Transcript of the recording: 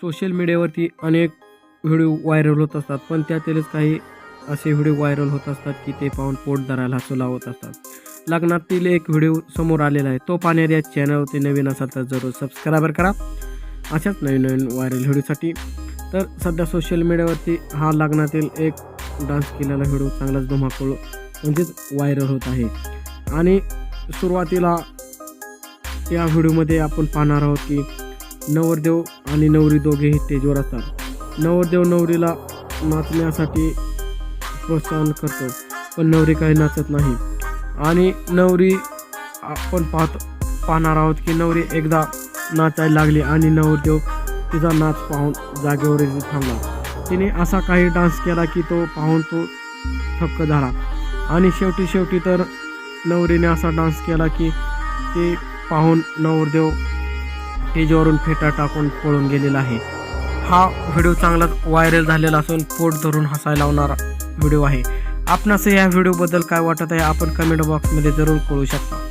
Social मीडियावरती अनेक video viral होत असतात पण त्यातीलच काही असे व्हिडिओ व्हायरल होत असतात की ते पाहून पोट धरायला हसू लावत असतात. लग्नातील एक व्हिडिओ समोर आलेला आहे. तो पाहणाऱ्या चॅनलवरती नवीन असाल तर जरूर सबस्क्रायबर करा. अशाच नवीन नवीन व्हायरल व्हिडिओसाठी. तर सध्या सोशल मीडियावरती हा लग्नातील एक डान्स केलेला व्हिडिओ चांगलाच धुमाकूळ म्हणजेच व्हायरल होत आहे. आणि सुरुवातीला या व्हिडिओमध्ये आपण पाहणार आहोत की नवरदेव आणि नवरी दोघेही स्टेजवर असतात. नवरदेव नवरीला नाचण्यासाठी प्रोत्साहन करतो पण नवरी काही नाचत नाही. आणि नवरी आपण पाहत पाहणार आहोत की नवरी एकदा नाचायला लागली आणि नवरदेव तिचा नाच पाहून जागेवर थांबला. तिने असा काही डान्स केला की तो पाहून तो थक्क झाला. आणि शेवटी शेवटी तर नवरीने असा डान्स केला की ते पाहून नवरदेव स्टेजवरून फेटा टाकून पळून गेलेला आहे. हा व्हिडिओ चांगलाच व्हायरल झालेला असून पोट धरून हसायला लावणारा व्हिडिओ आहे. आपणास या व्हिडिओबद्दल काय वाटत आहे आपण कमेंट बॉक्समध्ये जरूर कळू शकता.